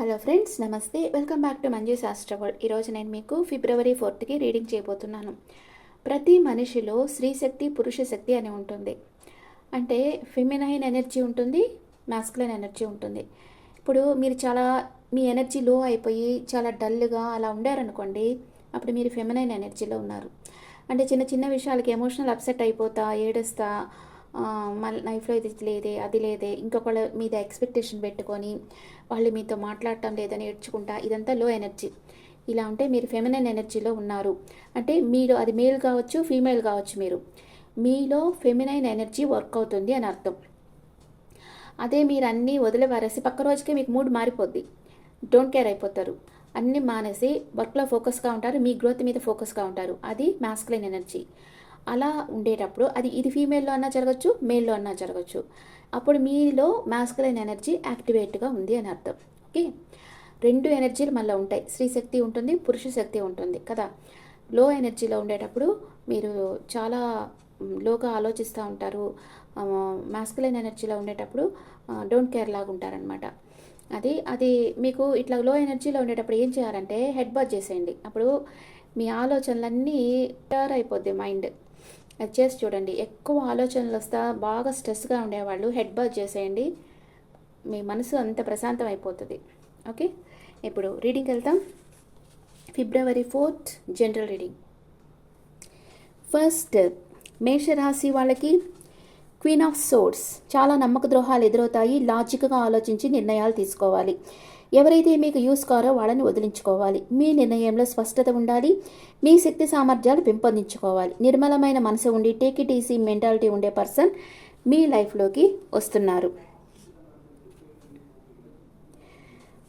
Hello friends నమస్తే. Welcome back to Manju శాస్త్రవల్ ఈరోజు నేను మీకు ఫిబ్రవరి ఫోర్త్కి రీడింగ్ చేయబోతున్నాను. ప్రతి మనిషిలో స్త్రీ శక్తి పురుష శక్తి అని ఉంటుంది. అంటే ఫెమినైన్ ఎనర్జీ ఉంటుంది మాస్కులైన్ ఎనర్జీ ఉంటుంది. ఇప్పుడు మీరు చాలా మీ ఎనర్జీ లో అయిపోయి చాలా డల్గా అలా ఉండారనుకోండి అప్పుడు మీరు ఫెమినైన్ ఎనర్జీలో ఉన్నారు. అంటే చిన్న చిన్న విషయాలకి ఎమోషనల్ అప్సెట్ అయిపోతా ఏడుస్తా మళ్ళీ లైఫ్లో ఇది లేదే అది లేదే ఇంకొకళ్ళ మీద ఎక్స్పెక్టేషన్ పెట్టుకొని వాళ్ళు మీతో మాట్లాడటం లేదని ఏడ్చుకుంటా ఇదంతా లో ఎనర్జీ ఇలా ఉంటే మీరు ఫెమినైన్ ఎనర్జీలో ఉన్నారు. అంటే మీలో అది మేల్ కావచ్చు ఫీమేల్ కావచ్చు మీరు. మీలో ఫెమినైన్ ఎనర్జీ వర్క్ అవుతుంది అని అర్థం. అదే మీరు అన్నీ వదిలివారేసి పక్క రోజుకే మీకు మూడ్ మారిపోద్ది. డోంట్ కేర్ అయిపోతారు. అన్నీ మానేసి వర్క్లో ఫోకస్గా ఉంటారు మీ గ్రోత్ మీద ఫోకస్గా ఉంటారు. అది మాస్కులైన్ ఎనర్జీ అలా ఉండేటప్పుడు అది ఇది ఫీమేల్లో అన్నా జరగచ్చు మేల్లో అన్నా జరగచ్చు. అప్పుడు మీలో మాస్కులైన్ ఎనర్జీ యాక్టివేట్గా ఉంది అని అర్థం. ఓకే? రెండు ఎనర్జీలు మళ్ళీ ఉంటాయి. స్త్రీ శక్తి ఉంటుంది పురుష శక్తి ఉంటుంది కదా? లో ఎనర్జీలో ఉండేటప్పుడు మీరు చాలా లోగా ఆలోచిస్తూ ఉంటారు. మాస్కులైన్ ఎనర్జీలో ఉండేటప్పుడు డోంట్ కేర్ లాగా ఉంటారనమాట అది అది మీకు ఇట్లా లో ఎనర్జీలో ఉండేటప్పుడు ఏం చేయాలంటే హెడ్ బాత్ చేసేయండి. అప్పుడు మీ ఆలోచనలన్నీ క్లియర్ అయిపోద్ది మైండ్. అది చేసి చూడండి. ఎక్కువ ఆలోచనలు వస్తా బాగా స్ట్రెస్గా ఉండేవాళ్ళు హెడ్ బాత్ చేసేయండి. మీ మనసు అంత ప్రశాంతం అయిపోతుంది ఓకే? ఇప్పుడు రీడింగ్కి వెళ్తాం. February fourth general reading. First మేషరాశి వాళ్ళకి క్వీన్ ఆఫ్ సోర్స్. చాలా నమ్మక ద్రోహాలు ఎదురవుతాయి. లాజిక్గా ఆలోచించి నిర్ణయాలు తీసుకోవాలి. ఎవరైతే మీకు యూస్ కారో వాళ్ళని వదిలించుకోవాలి. మీ నిర్ణయంలో స్పష్టత ఉండాలి. మీ శక్తి సామర్థ్యాలు పెంపొందించుకోవాలి. నిర్మలమైన మనసు ఉండి టేక్ ఇట్ ఈసీ మెంటాలిటీ ఉండే పర్సన్ మీ లైఫ్లోకి వస్తున్నారు.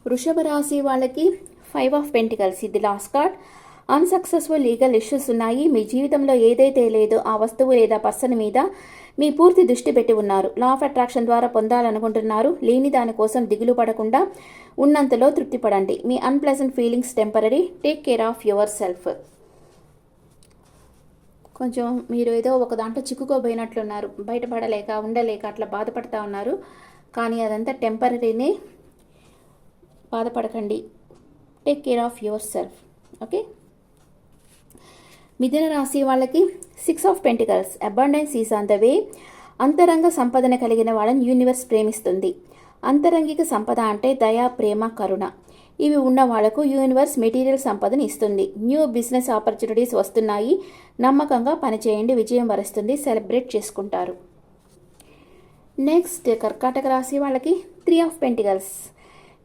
వృషభ రాశి వాళ్ళకి ఫైవ్ ఆఫ్ పెంటికల్స్ ఇది last card unsuccessful legal issues ఉన్నాయి. మీ జీవితంలో ఏదైతే లేదో ఆ వస్తువు లేదా పర్సన్ మీద మీ పూర్తి దృష్టి పెట్టి ఉన్నారు. లా ఆఫ్ అట్రాక్షన్ ద్వారా పొందాలనుకుంటున్నారు. లేని దానికోసం దిగులు పడకుండా ఉన్నంతలో తృప్తిపడండి. మీ unpleasant feelings temporary take care of yourself కొంచెం మీరు ఏదో ఒక దాంట్లో చిక్కుకోబోయినట్లున్నారు. బయటపడలేక ఉండలేక అట్లా బాధపడతా ఉన్నారు. కానీ అదంతా టెంపరీనే బాధపడకండి. Take care of yourself okay మిథున రాశి వాళ్ళకి six of pentacles abundance is on the way అంతరంగ సంపదన కలిగిన వాళ్ళని యూనివర్స్ ప్రేమిస్తుంది. అంతరంగిక సంపద అంటే దయ ప్రేమ కరుణ. ఇవి ఉన్న వాళ్ళకు యూనివర్స్ మెటీరియల్ సంపదను ఇస్తుంది. న్యూ బిజినెస్ ఆపర్చునిటీస్ వస్తున్నాయి. నమ్మకంగా పనిచేయండి. విజయం వరుస్తుంది. సెలబ్రేట్ చేసుకుంటారు. నెక్స్ట్ కర్కాటక రాశి వాళ్ళకి త్రీ ఆఫ్ పెంటికల్స్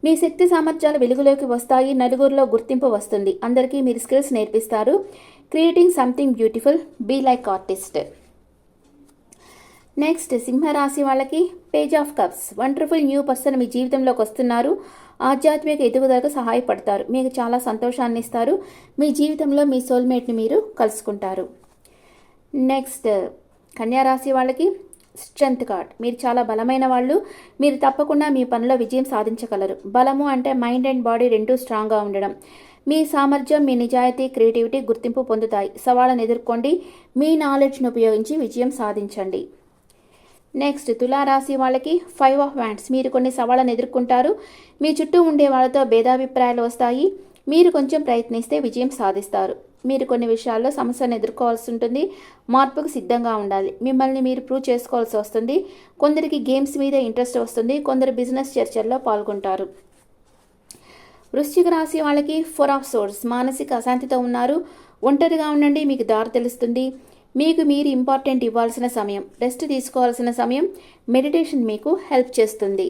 మీ శక్తి సామర్థ్యాలు వెలుగులోకి వస్తాయి. నలుగురిలో గుర్తింపు వస్తుంది. అందరికీ మీరు స్కిల్స్ నేర్పిస్తారు. Creating something beautiful be like artist next సింహరాశి వాళ్ళకి page of cups wonderful new person మీ జీవితంలోకి వస్తున్నారు. ఆధ్యాత్మిక ఎదుగుదలకు సహాయపడతారు. మీకు చాలా సంతోషాన్ని ఇస్తారు. మీ జీవితంలో మీ సోల్మేట్ని మీరు కలుసుకుంటారు. నెక్స్ట్ కన్యారాశి వాళ్ళకి స్ట్రెంగ్త్ కార్డ్ మీరు చాలా బలమైన వాళ్ళు. మీరు తప్పకుండా మీ పనిలో విజయం సాధించగలరు. బలము అంటే మైండ్ అండ్ బాడీ రెండూ స్ట్రాంగ్గా ఉండడం. మీ సామర్థ్యం మీ నిజాయితీ క్రియేటివిటీ గుర్తింపు పొందుతాయి. సవాళ్ళను ఎదుర్కోండి. మీ నాలెడ్జ్ను ఉపయోగించి విజయం సాధించండి. నెక్స్ట్ తులారాశి వాళ్ళకి ఫైవ్ ఆఫ్ వ్యాండ్స్ మీరు కొన్ని సవాళ్ళను ఎదుర్కొంటారు. మీ చుట్టూ ఉండే వాళ్ళతో భేదాభిప్రాయాలు వస్తాయి. మీరు కొంచెం ప్రయత్నిస్తే విజయం సాధిస్తారు. మీరు కొన్ని విషయాల్లో సమస్యను ఎదుర్కోవాల్సి ఉంటుంది. మార్పుకు సిద్ధంగా ఉండాలి. మిమ్మల్ని మీరు ప్రూవ్ చేసుకోవాల్సి వస్తుంది. కొందరికి గేమ్స్ మీద ఇంట్రెస్ట్ వస్తుంది. కొందరు బిజినెస్ చర్చల్లో పాల్గొంటారు. వృశ్చిక రాశి వాళ్ళకి ఫోర్ ఆఫ్ సోర్స్. మానసిక అశాంతితో ఉన్నారు. ఒంటరిగా ఉండండి మీకు దారి తెలుస్తుంది. మీకు మీరు ఇంపార్టెంట్ ఇవ్వాల్సిన సమయం రెస్ట్ తీసుకోవాల్సిన సమయం మెడిటేషన్ మీకు హెల్ప్ చేస్తుంది.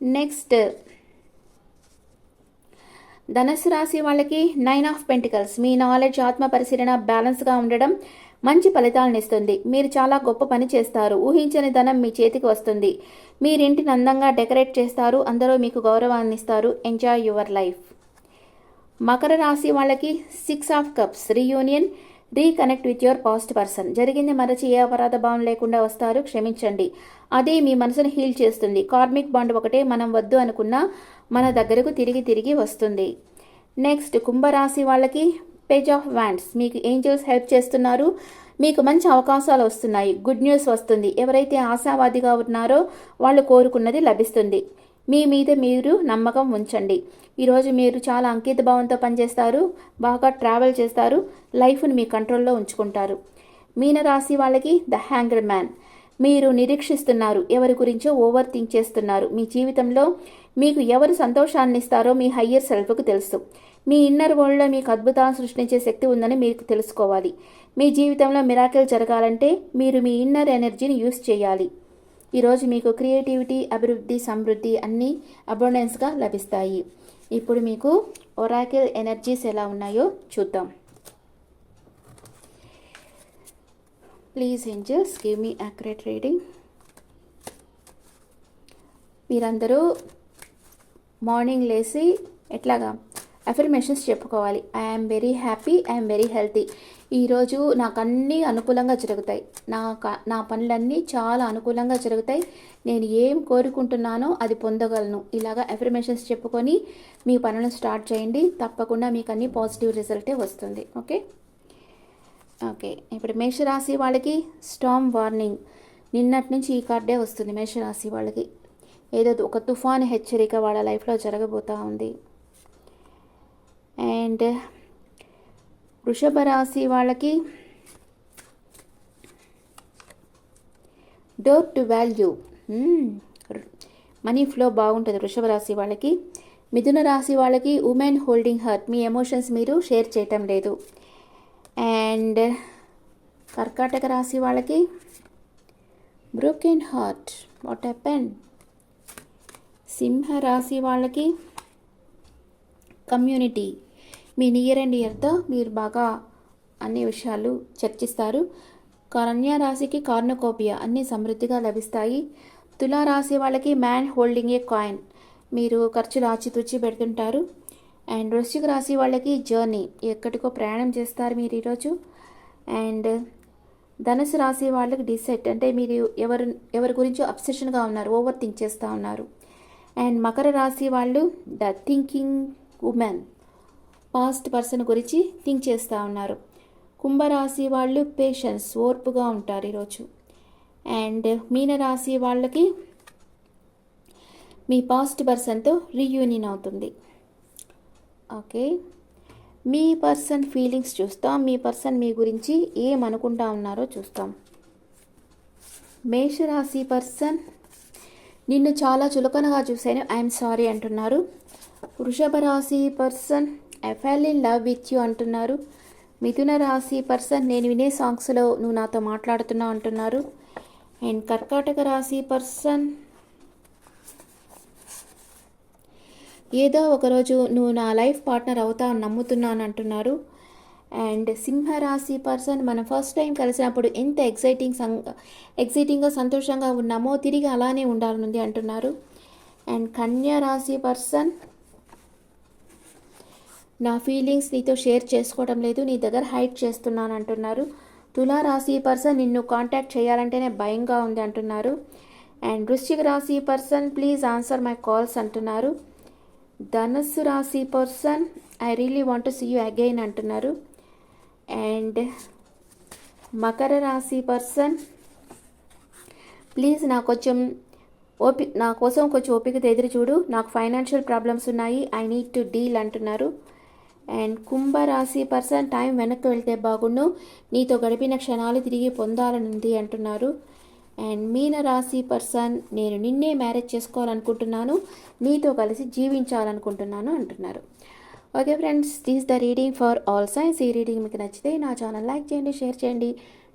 నెక్స్ట్ ధనుసు రాశి వాళ్ళకి నైన్ ఆఫ్ పెంటికల్స్. మీ నాలెడ్జ్ ఆత్మ పరిశీలన బ్యాలెన్స్గా ఉండడం మంచి ఫలితాలను ఇస్తుంది. మీరు చాలా గొప్ప పని చేస్తారు. ఊహించని ధనం మీ చేతికి వస్తుంది. మీరింటిని అందంగా డెకరేట్ చేస్తారు. అందరూ మీకు గౌరవాన్ని ఇస్తారు. Enjoy your life. మకర రాశి వాళ్ళకి six of cups. Reunion reconnect with your past person జరిగింది మరచి ఏ అపరాధ భావం లేకుండా వస్తారు? క్షమించండి. అదే మీ మనసును హీల్ చేస్తుంది. కార్మిక్ బాండ్ ఒకటే మనం వద్దు అనుకున్నా మన దగ్గరకు తిరిగి తిరిగి వస్తుంది. నెక్స్ట్ కుంభరాశి వాళ్ళకి పేజ్ ఆఫ్ వ్యాండ్స్ మీకు ఏంజల్స్ హెల్ప్ చేస్తున్నారు. మీకు మంచి అవకాశాలు వస్తున్నాయి. గుడ్ న్యూస్ వస్తుంది. ఎవరైతే ఆశావాదిగా ఉన్నారో వాళ్ళు కోరుకున్నది లభిస్తుంది. మీ మీద మీరు నమ్మకం ఉంచండి. ఈరోజు మీరు చాలా అంకిత భావంతో పనిచేస్తారు బాగా ట్రావెల్ చేస్తారు లైఫ్ని మీ కంట్రోల్లో ఉంచుకుంటారు. మీనరాశి వాళ్ళకి ద హ్యాంగర్ మ్యాన్ మీరు నిరీక్షిస్తున్నారు ఎవరి గురించో ఓవర్ థింక్ చేస్తున్నారు. మీ జీవితంలో మీకు ఎవరు సంతోషాన్ని ఇస్తారో మీ హయ్యర్ సెల్ఫ్కు తెలుసు. మీ ఇన్నర్ వరల్డ్లో మీకు అద్భుతాలను సృష్టించే శక్తి ఉందని మీకు తెలుసుకోవాలి. మీ జీవితంలో మిరాకిల్ జరగాలంటే మీరు మీ ఇన్నర్ ఎనర్జీని యూస్ చేయాలి. ఈరోజు మీకు క్రియేటివిటీ అభివృద్ధి సమృద్ధి అన్నీ అబౌండెన్స్గా లభిస్తాయి. ఇప్పుడు మీకు ఒరాకిల్ ఎనర్జీస్ ఎలా ఉన్నాయో చూద్దాం. Please angels give me accurate reading. మీరందరూ మార్నింగ్ లేచి ఎట్లాగా అఫర్మేషన్స్ చెప్పుకోవాలి. I'm very happy I'm very healthy ఈరోజు నాకు అన్నీ అనుకూలంగా జరుగుతాయి. నా క- నా పనులన్నీ చాలా అనుకూలంగా జరుగుతాయి. నేను ఏం కోరుకుంటున్నానో అది పొందగలను. ఇలాగా అఫర్మేషన్స్ చెప్పుకొని మీ పనులను స్టార్ట్ చేయండి. తప్పకుండా మీకు అన్ని పాజిటివ్ రిజల్టే వస్తుంది. ఓకే ఓకే ఇప్పుడు మేషరాశి వాళ్ళకి స్టామ్ వార్నింగ్ నిన్నటి నుంచి ఈ కార్డే వస్తుంది మేషరాశి వాళ్ళకి. ఏదో ఒక తుఫాను హెచ్చరిక వాళ్ళ లైఫ్లో జరగబోతూ ఉంది. అండ్ వృషభ రాశి వాళ్ళకి door to value. Money flow బాగుంటుంది వృషభ రాశి వాళ్ళకి. మిథున రాశి వాళ్ళకి ఉమెన్ హోల్డింగ్ హర్ట్. మీ ఎమోషన్స్ మీరు షేర్ చేయటం లేదు. అండ్ కర్కాటక రాశి వాళ్ళకి బ్రోకెన్ హార్ట్. What happen? సింహ రాశి వాళ్ళకి కమ్యూనిటీ. మీ నియర్ అండ్ ఇయర్తో మీరు బాగా అన్ని విషయాలు చర్చిస్తారు. కన్యా రాశికి కార్నకోపియా అన్ని సమృద్ధిగా లభిస్తాయి. తులా రాశి వాళ్ళకి మ్యాన్ హోల్డింగ్ ఏ కాయిన్ మీరు ఖర్చులు ఆచితూచి పెడుతుంటారు. అండ్ వృశ్చిక రాశి వాళ్ళకి జర్నీ ఎక్కడికో ప్రయాణం చేస్తారు మీరు ఈరోజు. అండ్ ధనుసు రాశి వాళ్ళకి డిసెట్ అంటే మీరు ఎవరు ఎవరి గురించి అబ్సెషన్గా ఉన్నారు ఓవర్ థింక్ చేస్తూ ఉన్నారు. అండ్ మకర రాశి వాళ్ళు the thinking women past person గురించి థింక్ చేస్తూ ఉన్నారు. కుంభరాశి వాళ్ళు పేషెన్స్ ఓర్పుగా ఉంటారు ఈరోజు. అండ్ మీనరాశి వాళ్ళకి మీ పాస్ట్ పర్సన్తో రీయూనియన్ అవుతుంది. ఓకే. మీ పర్సన్ ఫీలింగ్స్ చూస్తాం. మీ పర్సన్ మీ గురించి ఏమనుకుంటా ఉన్నారో చూస్తాం. మేషరాశి పర్సన్ నిన్ను చాలా చులకనగా చూశాను. ఐఎమ్ సారీ అంటున్నారు. వృషభ రాశి person fell in love with you అంటున్నారు. మిథున రాశి పర్సన్ నేను వినే సాంగ్స్లో నువ్వు నాతో మాట్లాడుతున్నావు అంటున్నారు. అండ్ కర్కాటక రాశి పర్సన్ ఏదో ఒకరోజు నువ్వు నా లైఫ్ పార్ట్నర్ అవుతా నమ్ముతున్నాను అంటున్నారు. అండ్ సింహరాశి పర్సన్ మనం ఫస్ట్ టైం కలిసినప్పుడు ఎంత ఎక్సైటింగ్ సం ఎక్సైటింగ్గా సంతోషంగా ఉన్నామో తిరిగి అలానే ఉండాలనుంది అంటున్నారు. అండ్ కన్యా రాశి పర్సన్ నా ఫీలింగ్స్ నీతో షేర్ చేసుకోవడం లేదు నీ దగ్గర హైడ్ చేస్తున్నాను అంటున్నారు తులా రాశి పర్సన్ నిన్ను కాంటాక్ట్ చేయాలంటేనే భయంగా ఉంది అంటున్నారు. అండ్ వృశ్చిక రాశి person please answer my calls అంటున్నారు. ధనస్సు రాశి person I really want see you again అంటున్నారు. అండ్ మకర రాశి పర్సన్ ప్లీజ్ నా కొంచెం ఓపి నా కోసం కొంచెం ఓపికతో ఎదురు చూడు. నాకు ఫైనాన్షియల్ ప్రాబ్లమ్స్ ఉన్నాయి ఐ నీడ్ టు డీల్ అంటున్నారు. అండ్ కుంభ రాశి పర్సన్ టైం వెనక్కి వెళ్తే బాగుండు. నీతో గడిపిన క్షణాలు తిరిగి పొందాలనుంది అంటున్నారు. అండ్ మీన రాశి పర్సన్ నేను నిన్నే మ్యారేజ్ చేసుకోవాలనుకుంటున్నాను. నీతో కలిసి జీవించాలనుకుంటున్నాను అంటున్నారు. Okay friends this the reading for all signs ఈ రీడింగ్ మీకు నచ్చితే నా ఛానల్ లైక్ చేయండి షేర్ చేయండి.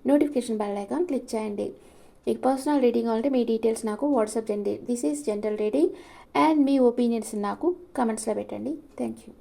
నోటిఫికేషన్ బెల్ ఐకాన్ క్లిక్ చేయండి. మీకు పర్సనల్ రీడింగ్ కావాలంటే మీ డీటెయిల్స్ నాకు వాట్సాప్ చేయండి. This is general reading and me opinions నాకు కమెంట్స్లో పెట్టండి. Thank you